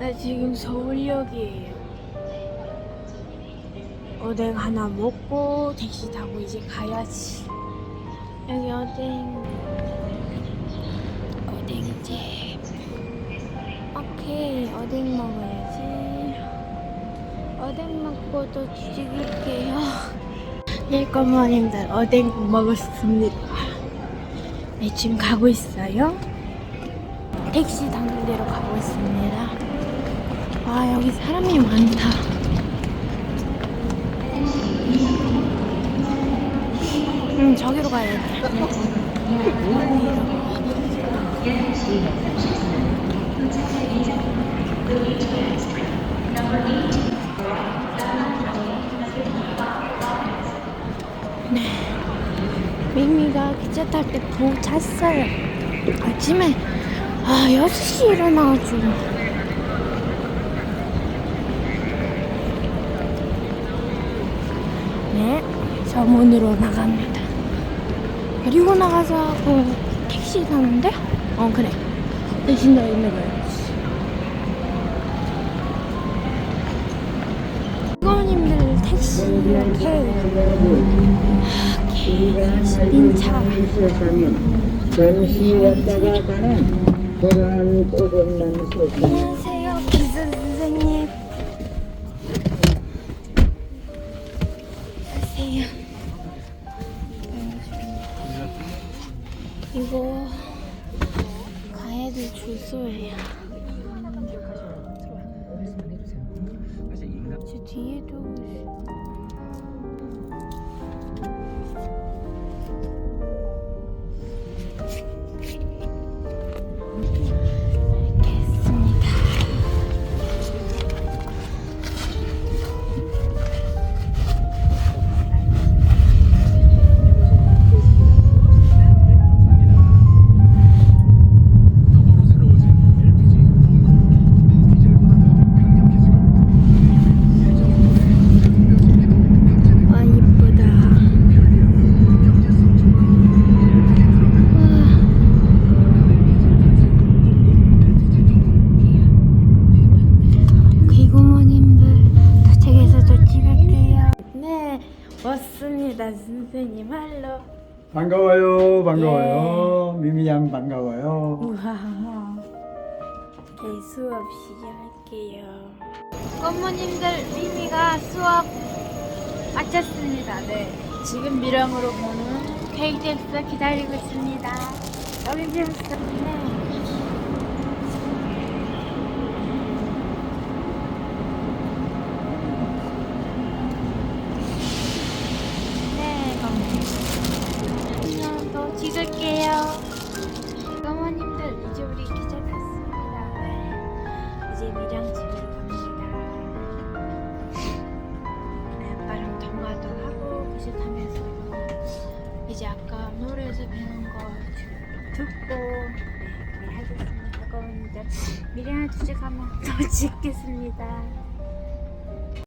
나 지금 서울역이에요. 어댕 하나 먹고 택시 타고 이제 가야지. 여기 어댕. 어댕집. 오케이, 어댕 먹어야지. 어댕 먹고 또 찍을게요. 예, 꼬마님들 어댕 먹었습니다. 네, 지금 가고 있어요. 택시 타는 데로 가고 있습니다. 아, 여기 사람이 많다. 음, 저기로 가야 돼. 네. 미미가 기차 탈때 보고 잤어요. 아침에, 아, 6시에 일어나가지고. 네, 저 문으로 나갑니다. 그리고 나가서 하고 택시 타는데? 어, 그래. 대신 너 있는 거야. 부모님들 택시 이렇게 있어서는 잠시 왔다가 가는 그러한 조금만 소식. 이거 가야 될 주소예요 저 뒤에도 왔습니다, 선생님. 할로. 반가워요, 반가워요. 미미양 반가워요. 우와. 네, 수업 시작할게요. 고모님들, 미미가 수업 마쳤습니다. 네. 지금 미령으로 보는 KTX 기다리고 있습니다. 여기 지금 네. 네, 이제 아까 노래에서 배운 거 듣고 네, 그래 하겠습니다. 어머님들 미량을 도착하면 또 찍겠습니다.